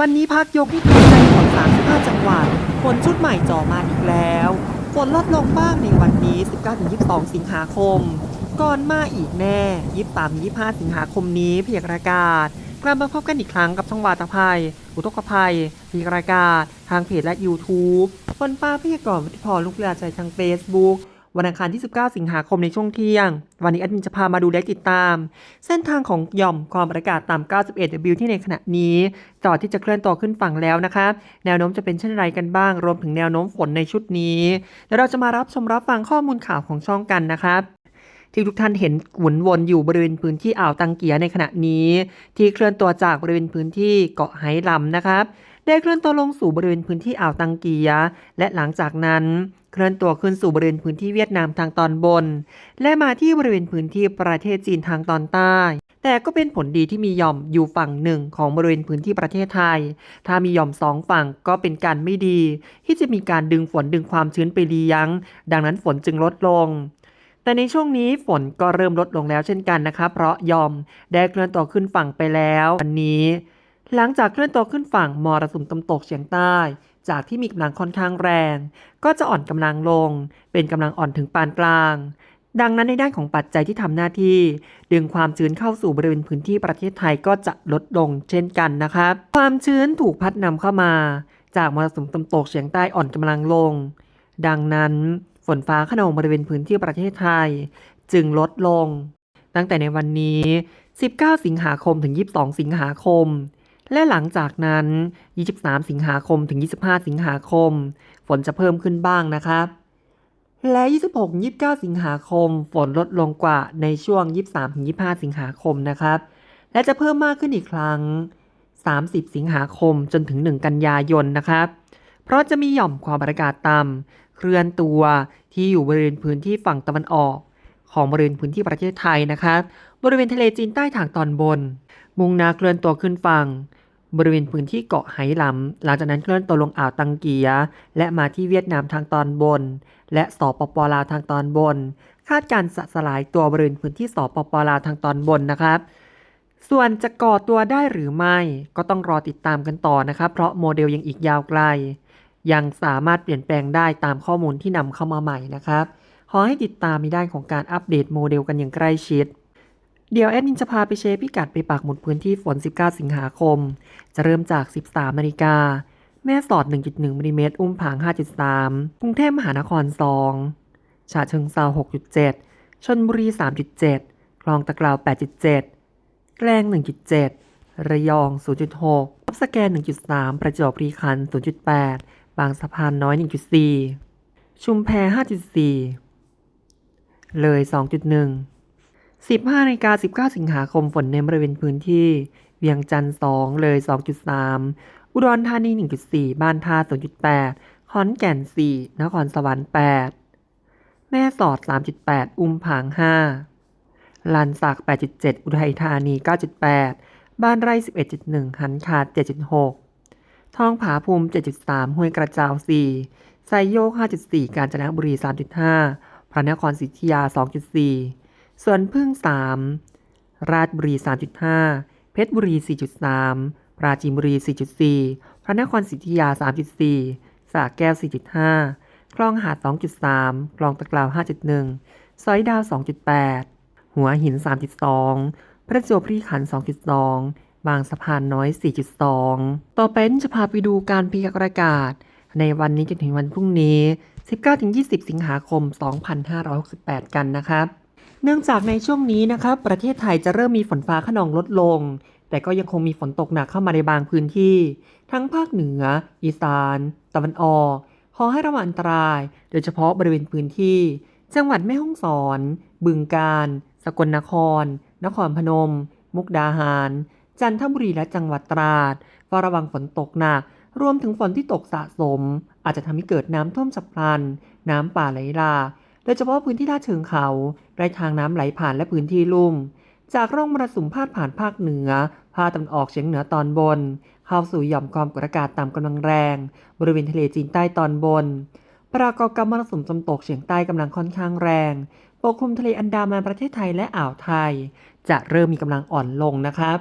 วันนี้พักยกที่ทำใจของ35 จังหวัดฝนชุดใหม่จ่อมาอีกแล้วฝนลดลงบ้างในวันนี้ 19-22 สิงหาคม ก่อนมาอีกแน่ 23-25 สิงหาคมนี้พยากรากาศกลับมาพบกันอีกครั้งกับช่องวาตภัย อุทกภัยพยากรากาศทางเพจและ YouTube ฝนฟ้าพยากรณ์วิทยพรลูกเรือใจทาง Facebook วันอังคารที่ 19 สิงหาคมในช่วงเที่ยง วันนี้แอดมินจะพามาดูและติดตาม เส้นทางของหย่อมความกดอากาศต่ำ 91W ที่ในขณะนี้จอดที่จะเคลื่อนตัวขึ้นฝั่งแล้วนะคะ แนวโน้มจะเป็นเช่นไรกันบ้าง รวมถึงแนวโน้มฝนในชุดนี้เดี๋ยวเราจะมารับชมรับฟังข้อมูลข่าวของช่องกันนะครับที่ทุกท่านเห็นหมุนวนอยู่บริเวณพื้นที่อ่าวตังเกียในขณะนี้ ที่เคลื่อนตัวจากบริเวณพื้นที่เกาะไหหลำนะครับ ได้เคลื่อนตัวลงสู่บริเวณพื้นที่อ่าวตังเกีย และหลังจากนั้นเคลื่อนตัวขึ้นสู่บริเวณพื้นที่เวียดนามทางตอนบน และมาที่บริเวณพื้นที่ประเทศจีนทางตอนใต้ แต่ก็เป็นผลดีที่มีหย่อมอยู่ฝั่งหนึ่งของบริเวณพื้นที่ประเทศไทย ถ้ามีหย่อมสองฝั่งก็เป็นการไม่ดี ที่จะมีการดึงฝนดึงความชื้นไปเลี้ยง ดังนั้นฝนจึงลดลงแต่ในช่วงนี้ฝนก็เริ่มลดลงแล้วเช่นกันนะคะ เพราะยอมได้เคลื่อนตัวขึ้นฝั่งไปแล้ว วันนี้ หลังจากเคลื่อนตัวขึ้นฝั่งมรสุมตะวันตกเฉียงใต้ จากที่มีกำลังค่อนข้างแรง ก็จะอ่อนกำลังลง เป็นกำลังอ่อนถึงปานกลาง ดังนั้นในด้านของปัจจัยที่ทำหน้าที่ ดึงความชื้นเข้าสู่บริเวณพื้นที่ประเทศไทยก็จะลดลงเช่นกันนะครับ ความชื้นถูกพัดนำเข้ามา จากมรสุมตะวันตกเฉียงใต้อ่อนกำลังลง ดังนั้นฝนฟ้าขนองบริเวณพื้นที่ประเทศไทย จึงลดลง ตั้งแต่ในวันนี้ 19 สิงหาคมถึง 22 สิงหาคม และหลังจากนั้น 23 สิงหาคมถึง 25 สิงหาคม ฝนจะเพิ่มขึ้นบ้างนะครับ และ 26 29 สิงหาคม ฝนลดลงกว่าในช่วง 23ถึง25 สิงหาคมนะครับ และจะเพิ่มมากขึ้นอีกครั้ง 30 สิงหาคมจนถึง 1 กันยายนนะครับ เพราะจะมีหย่อมความกอากาศต่ำเคลื่อนตัวที่อยู่บริเวณพื้นที่ฝั่งตะวันออก ของบริเวณพื้นที่ประเทศไทยนะครับ บริเวณทะเลจีนใต้ทางตอนบน มุ่งนาเคลื่อนตัวขึ้นฝั่ง บริเวณพื้นที่เกาะไหหลำ หลังจากนั้นเคลื่อนตัวลงอ่าวตังเกีย และมาที่เวียดนามทางตอนบน และสปปลาวทางตอนบน คาดการสสลายตัวบริเวณพื้นที่สปปลาวทางตอนบนนะครับ ส่วนจะก่อตัวได้หรือไม่ก็ต้องรอติดตามกันต่อนะครับ เพราะโมเดลยังอีกยาวไกล ยังสามารถเปลี่ยนแปลงได้ตามข้อมูลที่นำเข้ามาใหม่นะครับ ขอให้ติดตามในด้านของการอัปเดตโมเดลกันอย่างใกล้ชิด เดี๋ยวแอดมินจะพาไปเชฟพิกัดไปปักหมุดพื้นที่ฝน 19 สิงหาคม จะเริ่มจาก 13นาฬิกา แม่สอด 1.1มิลลิเมตรอุ้มผาง 5.3 กรุงเทพมหานคร 2 ฉะเชิงเซา6.7 ชนบุรี 3.7 คลองตะกราว 8.7 แกลง 1.7 ระยอง 0.6ทับสแกน 1.3 ประจวบรีขัน 0.8 บางสะพานน้อย 1.4 ชุมแพ 5.4 เลย 2.1 15นาฬิกา19 สิงหาคมฝนในบริเวณพื้นที่ เวียงจันทร์2เลย 2.3 อุดรธานี 1.4 บ้านท่า 0.8 ขอนแก่น 4 นครสวรรค์ 8 แม่สอด 3.8 อุ้มผาง 5 ลานสัก 8.7 อุทัยธานี 9.8 บ้านไร่ 11.1 หันขาด 7.6ทองผาภูมิ 7.3 ห้วยกระเจ้า 4 ไซโยก 5.4 กาญจนบุรี 3.5 พระนครศรีอยุธยา 2.4 ส่วนพึ่ง 3 ราชบุรี 3.5 เพชรบุรี 4.3 ปราจีนบุรี 4.4 พระนครศรีอยุธยา 3.4 สระแก้ว 4.5 คลองหาด 2.3 คลองตะกราว 5.1ซอยดาว 2.8 หัวหิน 3.2 ประจวบคีรีขันธ์2.2 บางสะพานน้อย 4.2 ต่อไปนจะพาไปดูการพยากรณ์อากาศ ในวันนี้จนถึงวันพรุ่งนี้ 19-20 สิงหาคม 2568 กันนะครับ เนื่องจากในช่วงนี้นะครับประเทศไทยจะเริ่มมีฝนฟ้าขนองลดลง แต่ก็ยังคงมีฝนตกหนักเข้ามาในบางพื้นที่ ทั้งภาคเหนือ อีสาน ตะวันออกขอให้ระวังอันตราย โดยเฉพาะบริเวณพื้นที่ จังหวัดแม่ฮ่องสอน บึงกาฬสกลนคร นครพนม มุกดาหาร จันทบุรีและจังหวัดตราดเฝ้าระวังฝนตกหนัก รวมถึงฝนที่ตกสะสม อาจจะทำให้เกิดน้ำท่วมฉับพลัน น้ำป่าไหลหลาก โดยเฉพาะพื้นที่ลาดเชิงเขาไรทางน้ำไหลผ่านและพื้นที่ลุ่ม จากร่องมรสุมพาดผ่านภาคเหนือ ภาคตะวันออกเฉียงเหนือตอนบน เข้าสู่หย่อมความกดอากาศต่ำกำลังแรง บริเวณทะเลจีนใต้ตอนบน ปรากฏกับมรสุมตะวันตกเฉียงใต้กำลังค่อนข้างแรง ปกคลุมทะเลอันดามันประเทศไทยและอ่าวไทย จะเริ่มมีกำลังอ่อนลงนะครับ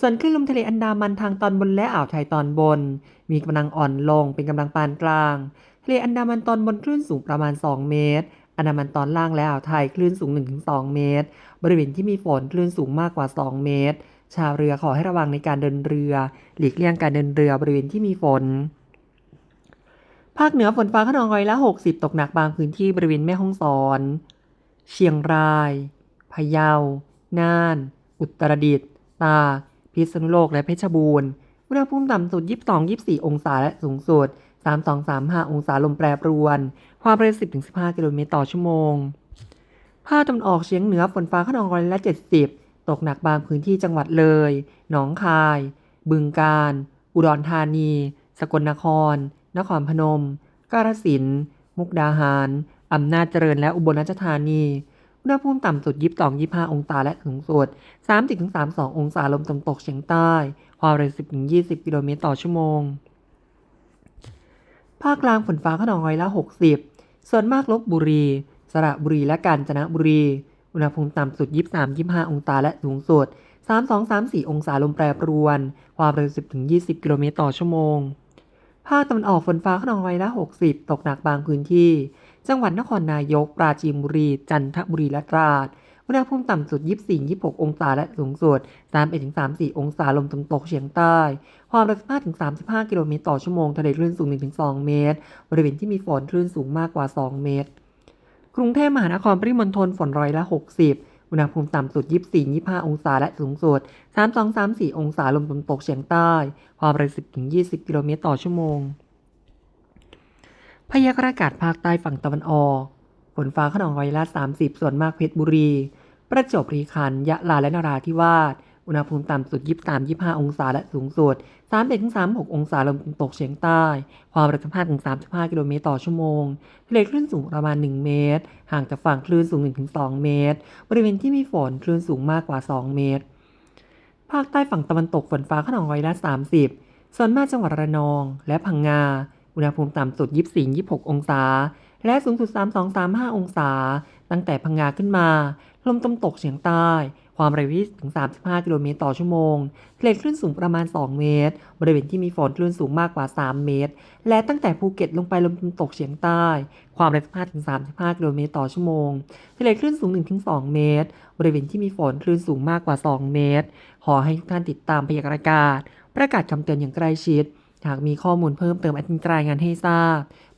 ส่วนคลื่นลมทะเลอันดามันทางตอนบนและอ่าวไทยตอนบน มีกำลังอ่อนลงเป็นกำลังปานกลาง ทะเลอันดามันตอนบนคลื่นสูงประมาณ 2 เมตร อันดามันตอนล่างและอ่าวไทยคลื่นสูง 1-2 เมตร บริเวณที่มีฝนคลื่นสูงมากกว่า 2 เมตร ชาวเรือขอให้ระวังในการเดินเรือ หลีกเลี่ยงการเดินเรือบริเวณที่มีฝน ภาคเหนือฝนฟ้าขนองร้อยละ 60 ตกหนักบางพื้นที่บริเวณแม่ฮ่องสอน เชียงราย พะเยา น่าน อุตรดิตถ์ ตาก พิษณุโลก และเพชรบูรณ์ อุณหภูมิต่ำสุด 22-24 องศาและสูงสุด 32-35 องศาลมแปรปรวน ความเร็ว 10-15 กิโลเมตรต่อชั่วโมง ภาคตะวันออกเฉียงเหนือฝนฟ้าขนองร้อยละ 70 ตกหนักบางพื้นที่จังหวัดเลย หนองคาย บึงกาฬอุดรธานี สกลนคร นครพนม กาฬสินธุ์มุกดาหาร อำนาจเจริญและอุบลราชธานี อุณหภูมิต่ำสุด 22-25 องศาและสูงสุด 30-32 องศาลมตะวันตกเฉียงใต้ ความเร็ว 10-20 กิโลเมตรต่อชั่วโมงาคกลางฝนฟ้าขนองร้อยละ 60 ส่วนมากลบบุรี สระบุรีและกาญจนบุรี อุณหภูมิต่ำสุด 23-25 องศาและสูงสุด 32-34 องศาลมแปรปรวน ความเร็ว 10-20 กิโลเมตรต่อชั่วโมง ภาคตะวันออกฝนฟ้าขนองร้อยละ 60 ตกหนักบางพื้นที่ จังหวัดนครนายก ปราจีนบุรี จันทบุรีและตราด อุณหภูมิต่ำสุด 24-26 องศาและสูงสุด 31-34 องศาลมตะวันตกเฉียงใต้ ความเร็ว15-35 กิโลเมตรต่อชั่วโมง ทะเลคลื่นสูง 1-2 เมตร บริเวณที่มีฝนคลื่นสูงมากกว่า 2 เมตร กรุงเทพมหานครปริมณฑลฝนร้อยละ 60อุณหภูมิต่ำสุด 24-25 องศาและสูงสุด 32-34 องศาลมตะวันตกเฉียงใต้ ความเร็ว 10-20 กิโลเมตรต่อชั่วโมง พยากรณ์อากาศภาคใต้ฝั่งตะวันออก ฝนฟ้าขนองร้อยละ 30 ส่วนมากเพชรบุรี ประจวบคีรีขันธ์ยะลาและนราธิวาส อุณหภูมิต่ำสุด 23-25 องศาและสูงสุด 31-36 องศาลมตกเฉียงใต้ ความเร็ว15-35 กิโลเมตรต่อชั่วโมงทะเลคลื่นสูงประมาณ 1 เมตร ห่างจากฝั่งคลื่นสูง 1-2 เมตร บริเวณที่มีฝนคลื่นสูงมากกว่า 2 เมตร ภาคใต้ฝั่งตะวันตกฝนฟ้าขนองร้อยละ 30 ส่วนมากจังหวัดระนอง และพังงา อุณหภูมิต่ำสุด 24-26 องศา และสูงสุด 32-35 องศา ตั้งแต่พังงาขึ้นมา ลมตะวันตกเฉียงใต้ ความเร็วถึง 35 กิโลเมตรต่อชั่วโมงทะเลคลื่นสูงประมาณ 2 เมตร บริเวณที่มีฝนคลื่นสูงมากกว่า 3 เมตร และตั้งแต่ภูเก็ตลงไปลมตะวันตกเฉียงใต้ ความเร็ว15ถึง35 กิโลเมตรต่อชั่วโมงทะเลคลื่นสูง 1-2 เมตร บริเวณที่มีฝนคลื่นสูงมากกว่า 2 เมตร ขอให้ทุกท่านติดตามพยากรณ์อากาศ ประกาศคำเตือนอย่างใกล้ชิดหากมีข้อมูลเพิ่มเติมอาจจะรายงานให้ทราบ